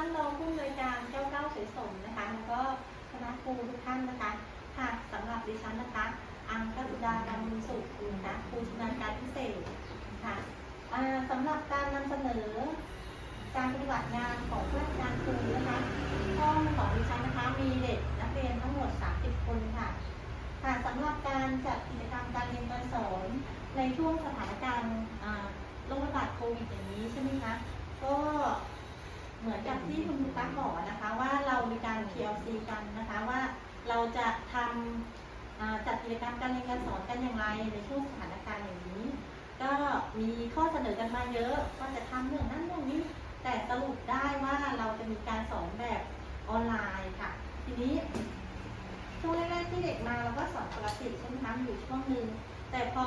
านรองผู้อำนวยการเจ้าเก้าสวยสมนะคะ แล้วก็คณะครูทุกท่านนะคะ ค่ะสำหรับดิฉันนะคะ อังคตุดาการมุสุขนะคะครูชำนาญการพิเศษค่ะอ่าสำหรับการนำเสนอ การปฏิบัติงานของผู้ราชการครูนะคะ ห้องของดิฉันนะคะ มีเด็กนักเรียนทั้งหมด 30 คนค่ะ ค่ะสำหรับการจัดกิจกรรมการเรียนการสอนในช่วงสถานการณ์โรคระบาดโควิดอย่างนี้ใช่ไหมคะ ก็ เหมือนกับที่คุณตั๊กบอกนะคะว่าเรามีการ PLC กันนะคะว่าเราจะทำจัดกิจกรรมการเรียนการสอนกันอย่างไรในช่วงสถานการณ์อย่างนี้ ก็มีข้อเสนอกันมาเยอะว่าจะทำเรื่องนั้นเรื่องนี้ แต่สรุปได้ว่าเราจะมีการสอนแบบออนไลน์ค่ะ ทีนี้ช่วงแรกๆที่เด็กมาเราก็สอนปกติใช่ไหมคะอยู่ช่วงหนึ่งแต่พอ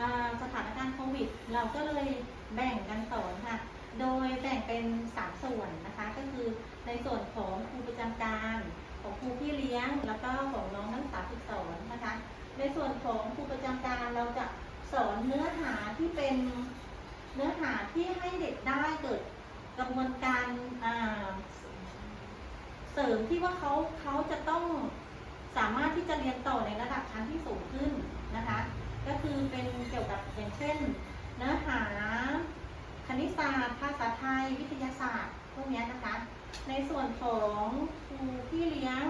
อสถานการณ์โควิด เราก็เลยแบ่งกันสอนค่ะ โดยแบ่งเป็นสามส่วนนะคะ ก็คือในส่วนของครูประจำการ ของครูพี่เลี้ยง แล้วก็ของน้องนักศึกษาฝึกสอนนะคะ ในส่วนของครูประจำการเราจะสอนเนื้อหาที่เป็นเนื้อหาที่ให้เด็กได้เกิดกระบวนการอ่าเสริมที่ว่าเขาเขาจะต้องสามารถที่จะเรียนต่อในระดับชั้นที่สูงขึ้นนะคะ ก็คือเป็นเกี่ยวกับอย่างเช่น เนื้อหา คณิตศาสตร์ ภาษาไทย วิทยาศาสตร์ พวกนี้นะคะ ในส่วนของครูพี่เลี้ยง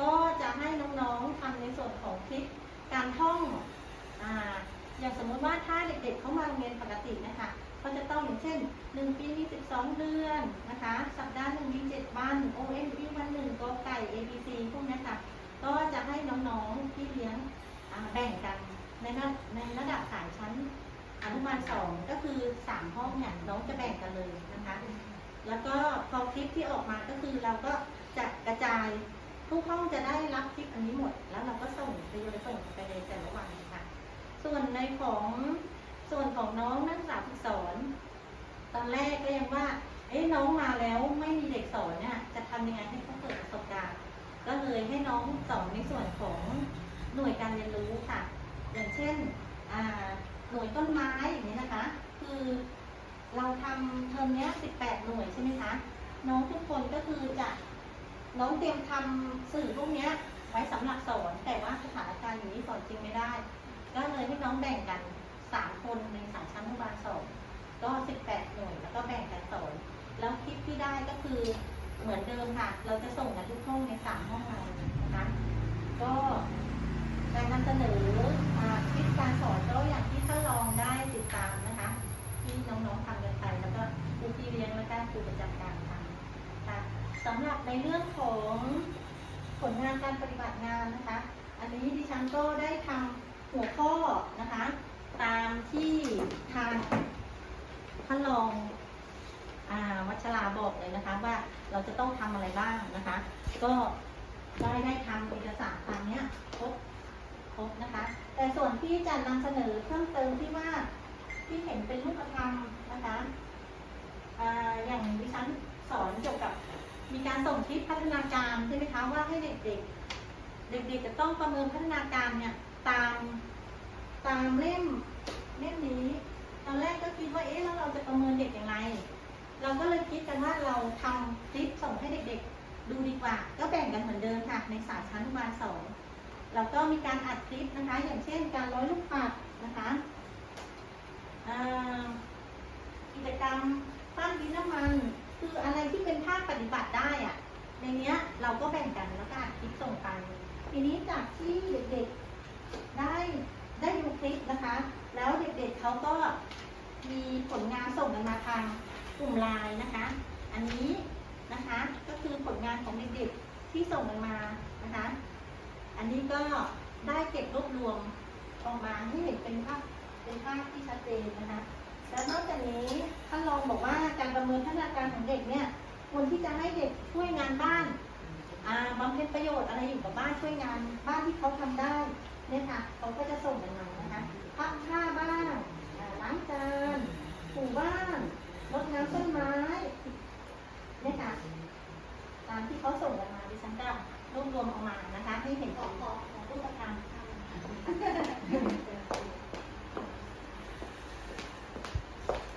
ก็จะให้น้องๆทำในส่วนของคลิปการท่องอ่าอย่างสมมติว่าถ้าเด็กๆเข้ามาโรงเรียนปกตินะคะเขาจะต้องอย่างเช่น 1 ปีมี 12 เดือนนะคะ สัปดาห์หนึ่งมี 7 วัน O N P วันหนึ่งกอไก่ A B C พวกนี้ค่ะ ก็จะให้น้องๆที่เลี้ยงแบ่งกันในระในระดับสายชั้น อนุบาลสองก็คือ3ห้องเนี่ยน้องจะแบ่งกันเลยนะคะ แล้วก็พอคลิปที่ออกมาก็คือเราก็จะกระจายทุกห้องจะได้รับคลิปอันนี้หมด แล้วเราก็ส่งไปโยนส่งไปในแต่ละวันค่ะ ส่วนในของส่วนของน้องนักศึกษาฝึกสอน ตอนแรกก็ยังว่า เอ๊ะน้องมาแล้วไม่มีเด็กสอนเนี่ยจะทำยังไงให้เขาเกิดประสบการณ์ก็เลยให้น้องสอนในส่วนของหน่วยการเรียนรู้ค่ะ อย่างเช่นอ่า หน่วยต้นไม้อย่างนี้นะคะ คือเราทำเทอมนี้ย18หน่วยใช่ไหมคะ น้องทุกคนก็คือจะน้องเตรียมทำสื่อพวกนี้ไว้สำหรับสอน แต่ว่าสถานการณ์อย่างนี้สอนจริงไม่ได้ ก็เลยให้น้องแบ่งกัน3คนในสายชั้นอนุบาลสองก็18หน่วยแล้วก็แบ่งกันสอน แล้วคลิปที่ได้ก็คือเหมือนเดิมค่ะ เราจะส่งกันทุกห้องใน3ห้องเรานะคะ ก็ การนำเสนออ่าคลิปการสอนก็อย่างที่ท่านรองได้ติดตามนะคะ ที่น้องๆทำกันไปแล้วก็ครูพี่เลี้ยงและก็ครูประจำการทำค่ะสำหรับในเรื่องของผลงานการปฏิบัติงานนะคะ อันนี้ดิฉันก็ได้ทำหัวข้อนะคะ ตามที่ทางท่านรองวัชราบอกเลยนะคะว่าเราจะต้องทำอะไรบ้างนะคะ ก็ได้ได้ทำเอกสารตามนี้ครบ รบนะคะ แต่ส่วนที่จะนำเสนอเพิ่มเติมที่ว่าที่เห็นเป็นรูปธรรมนะคะอย่างดิฉันสอนเกี่ยวกับมีการส่งคลิปพัฒนาการใช่ไหมคะว่าให้เด็กๆ เด็กๆจะต้องประเมินพัฒนาการเนี่ยตามตามเล่มเล่มนี้ตอนแรกก็คิดว่าเอ๊ะแล้วเราจะประเมินเด็กอย่างไร เราก็เลยคิดกันว่าเราทำคลิปส่งให้เด็กๆ ดูดีกว่า ก็แบ่งกันเหมือนเดิมค่ะในสายชั้นอนุบาสอง เราก็มีการอัดคลิปนะคะ อย่างเช่นการร้อยลูกปัดนะคะกิจกรรมปั้นดินน้ำมัน คืออะไรที่เป็นภาคปฏิบัติได้อะในเนี้ยเราก็แบ่งกันแล้วก็อัดคลิปส่งไปทีนี้จากที่เด็กๆได้ได้ดูคลิปนะคะ แล้วเด็กๆเขาก็มีผลงานส่งกันมาทางกลุ่มไลน์นะคะ อันนี้นะคะก็คือผลงานของเด็กๆที่ส่งกันมานะคะ ก็ได้เก็บรวบรวมออกมาให้เห็นเป็นภาพเป็นภาพที่ชัดเจนนะคะ แล้วนอกจากนี้ท่านรองบอกว่าการประเมินพัฒนาการของเด็กเนี่ยควรที่จะให้เด็กช่วยงานบ้านอาบำเพ็ญประโยชน์อะไรอยู่กับบ้านช่วยงานบ้านที่เขาทำได้เนี่ยค่ะเขาก็จะส่งกันมานะคะผ้าบ้านอ่าล้างจานถูบ้านรดน้ำต้นไม้เนี่ยค่ะตามที่เขาส่งกันมาดิฉันก็รวบรวมออกมานะคะ ให้เห็นของของของรูปธรรม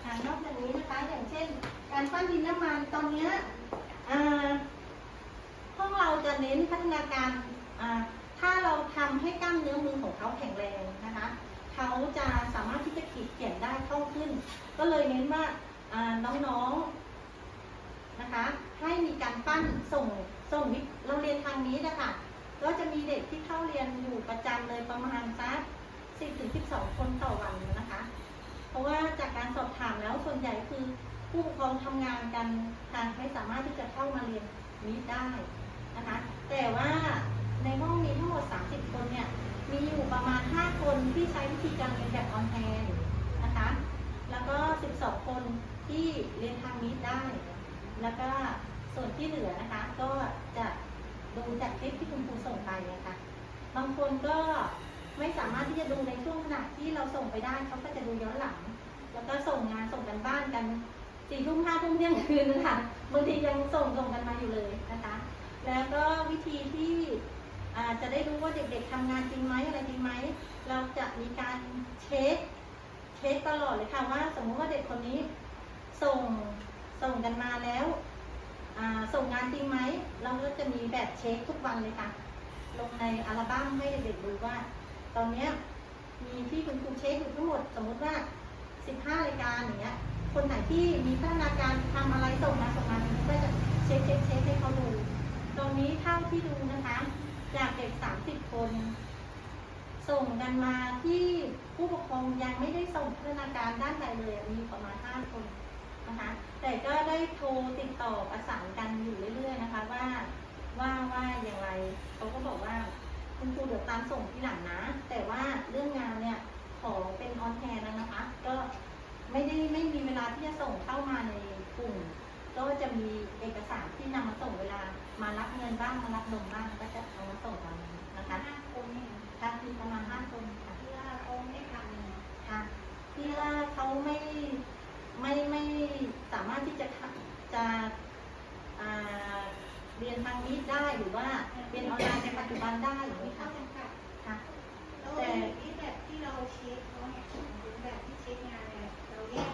ค่ะนอกจากนี้นะคะอย่างเช่น การ การปั้นดินน้ำมัน ตอนนี้ห้องเราจะเน้นพัฒนาการ ถ้าเราทำให้กล้ามเนื้อมือของเขาแข็งแรงนะคะ เขาจะสามารถที่จะขีดเขียนได้คล่องขึ้น ก็เลยเน้นว่าน้องๆนะคะ ให้มีการปั้นส่งส่งเราเรียนทางนี้นะคะก็จะมีเด็กที่เข้าเรียนอยู่ประจำเลยประมาณสักสิบถึงสิบสองคนต่อวันนะคะ เพราะว่าจากการสอบถามแล้วส่วนใหญ่คือ ผู้ปกครองทำงานกันทางไม่สามารถที่จะเข้ามาเรียนนี้ได้นะคะแต่ว่าในห้องมีทั้งหมด 30 คนเนี่ยมีอยู่ประมาณ 5 คนที่ใช้วิธีการเรียนแบบออนแทนนะคะ แล้วก็ 12 คนที่เรียนทางนี้ได้ แล้วก็ส่วนที่เหลือนะคะ ก็จะดูจากคลิปที่คุณครูส่งไปนะคะบางคนก็ไม่สามารถที่จะดูในช่วงขณะที่เราส่งไปได้เขาก็จะดูย้อนหลัง แล้วก็ส่งงานส่งกันบ้านกัน สี่ทุ่มห้าทุ่มเที่ยงคืนนะคะบางทียังส่งส่งกันมาอยู่เลยนะคะ แล้วก็วิธีที่จะได้รู้ว่าเด็กๆทำงานจริงไหมอะไรจริงไหมเราจะมีการเช็คเช็คตลอดเลยค่ะว่า สมมุติว่าเด็กคนนี้ส่งส่งกันมาแล้วส่งงานจริงไหมเราก็จะมีแบบเช็คทุกวันเลยค่ะ ลงในอัลบั้มให้เด็กๆดูว่า ตอนเนี้ยมีที่คุณครูเช็คอยู่ทั้งหมดสมมุติว่า 15รายการอย่างเงี้ย คนไหนที่มีพัฒนาการทำอะไรส่งมาส่งมาเนี่ยก็จะเช็คเช็คเช็คให้เขาดู ตรงนี้เท่าที่ดูนะคะ จากเด็ก30คน ส่งกันมาที่ผู้ปกครองยังไม่ได้ส่งพัฒนาการด้านใดเลยมีประมาณ5คนนะคะ แต่ก็ได้โทรติดต่อประสานกันอยู่เรื่อย ๆ นะคะว่าว่าว่าอย่างไรเขาก็บอกว่าคุณครูเดี๋ยวตามส่งที่หลังนะ แต่ว่าเรื่องงานเนี่ยขอเป็นออนแทนนะคะ ก็ ไม่ได้ไม่มีเวลาที่จะส่งเข้ามาในกลุ่ม ก็จะมีเอกสารที่นำมาส่งเวลามารับเงินบ้างมารับนมบ้างก็จะเอามาส่งกันนะคะห้าคนเนี่ยถ้าคือประมาณห้าคนค่ะที่ว่าเขาไม่ได้ทำเนี่ยค่ะที่ว่าเขาไม่ไม่ไม่สามารถที่จะทำจะอ่าเรียนทางนี้ได้หรือว่าเรียนออนไลน์ในปัจจุบันได้หรือมีไม่ข้อคะจำกัดค่ะ แล้วที่แบบที่เราเช็คเขาเนี่ยหรือแบบที่เช็คงานเนี่ยเราแยก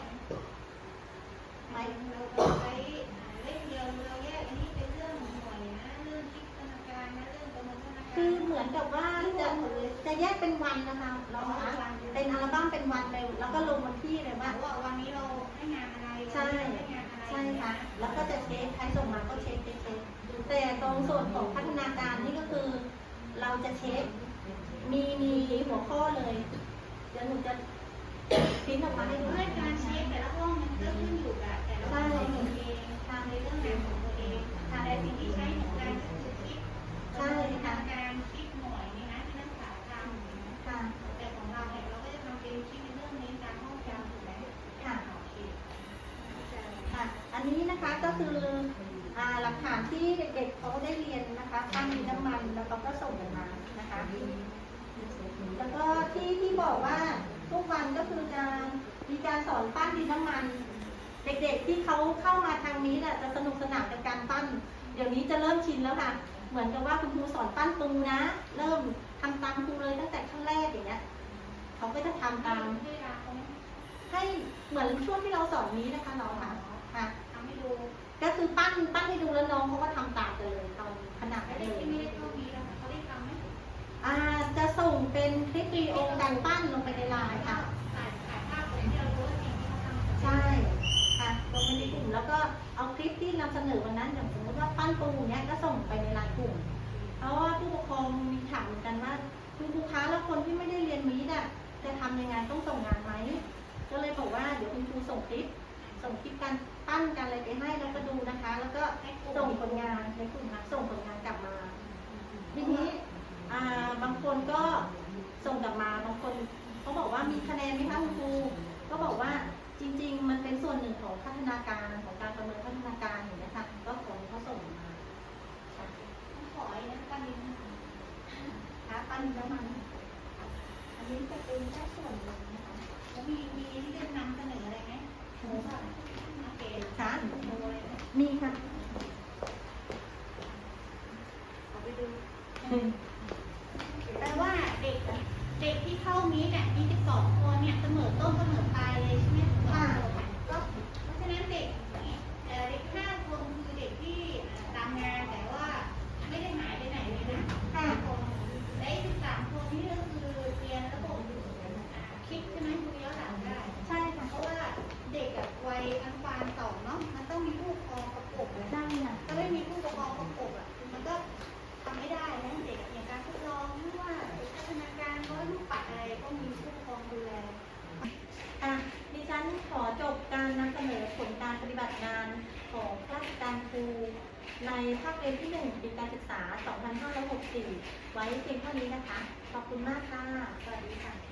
ไหมเราเราใช้เล่มเดียวเราแยกอันนี้เป็นเรื่องหน่วยนะ เรื่องคิดธนาการนะเรื่องประเมินธนาการคือเหมือนกับว่าจะจะแยกเป็นวันนะคะเราคะเป็นอัลบั้มเป็นวันเลยแล้วก็ลงวันที่เลยว่าว่าวันนี้เราให้งานอะไรใช่ให้งานอะไรใช่ค่ะแล้วก็จะเช็คใครส่งมาก็เช็คเช็คเช็คแต่ตรงส่วนของพัฒนาการนี่ก็คือ เราจะเช็ค มีมีหัวข้อเลยเดี๋ยวหนูจะพิมพ์ออกมาให้ดูเพื่อการเช็คแต่ละห้องมันก็ขึ้นอยู่กับแต่ละห้องของตัวเองทำในเรื่องงานของตัวเองแต่สิ่งที่ใช้เหมือนกันก็คือคิดใช่ค่ะ การคิดหน่วยนี่นะที่นักศึกษาทำค่ะ แต่ของเราเนี่ยเราก็จะทำเป็นคิดในเรื่องนี้การห้องจำถูกไหมค่ะ โอเคค่ะ อันนี้นะคะก็คืออ่าหลักฐานที่เด็กๆเขาได้เรียนนะคะตั้งดินน้ำมันแล้วเขาก็ส่งกันมานะคะ แล้วก็ที่ที่ บอกว่าทุกวันก็คือจะมีการสอนปั้นดินน้ำมัน เด็กๆที่เขาเข้ามาทางนี้แหละจะสนุกสนานกับการปั้น เดี๋ยวนี้จะเริ่มชินแล้วค่ะ เหมือนกับว่าคุณครูสอนปั้นปูนะ เริ่มทำตามครูเลยตั้งแต่ขั้นแรกอย่างเงี้ยเขาก็จะทำตามให้เราเขาไหมให้เหมือนช่วงที่เราสอนนี้นะคะน้องค่ะค่ะทำให้ดูก็คือปั้นปั้นให้ดูแล้วน้องเขาก็ทำตามกันเลยตอนขนาดแต่นั้นเด็เลยกที่ไม่ได้เข้ามีแล้วเขาได้ทำไหม อ่าจะส่งเป็นคลิปวิดีโอการปั้นลงไปในไลน์ค่ะ ใช่ค่ะลงไปในกลุ่มแล้วก็เอาคลิปที่นำเสนอวันนั้นอย่างสมมติว่าปั้นปูเนี้ยก็ส่งไปในไลน์กลุ่ม เพราะว่าผู้ปกครองมีถามเหมือนกันว่าคุณครูคะแล้วคนที่ไม่ได้เรียนมีดอะจะทำยังไงต้องส่งงานไหมก็เลยบอกว่าเดี๋ยวคุณครูส่งคลิป ส่งคลิปการปั้นกันอะไรไปให้แล้วก็ดูนะคะ แล้วก็ส่งผลงานในกลุ่มนะส่งผลงานกลับมาทีนี้ อ่าบางคนก็ส่งกลับมาบางคนเขาบอกว่ามีคะแนนไหมคะคุณครูก็บอกว่าจริง ๆ มันเป็นส่วนหนึ่งของพัฒนาการของการประเมินพัฒนาการอย่างนี้ยค่ะก็คนเขาส่งมาขอไอ้นั่นกันนินค่ะปั้นน้ำมันอันนี้จะเป็นแค่ส่วนหนึ่งนะคะแล้วมีมีที่จะนำเสนออะไรไหมโอ้ค่ะโอเคค่ะมีค่ะ นอผลการปฏิบัติงานของข้าราชการครูในภาคเรียนที่1ปีการศึกษา 2564 ไว้เพียงเท่านี้นะคะ ขอบคุณมากค่ะ สวัสดีค่ะ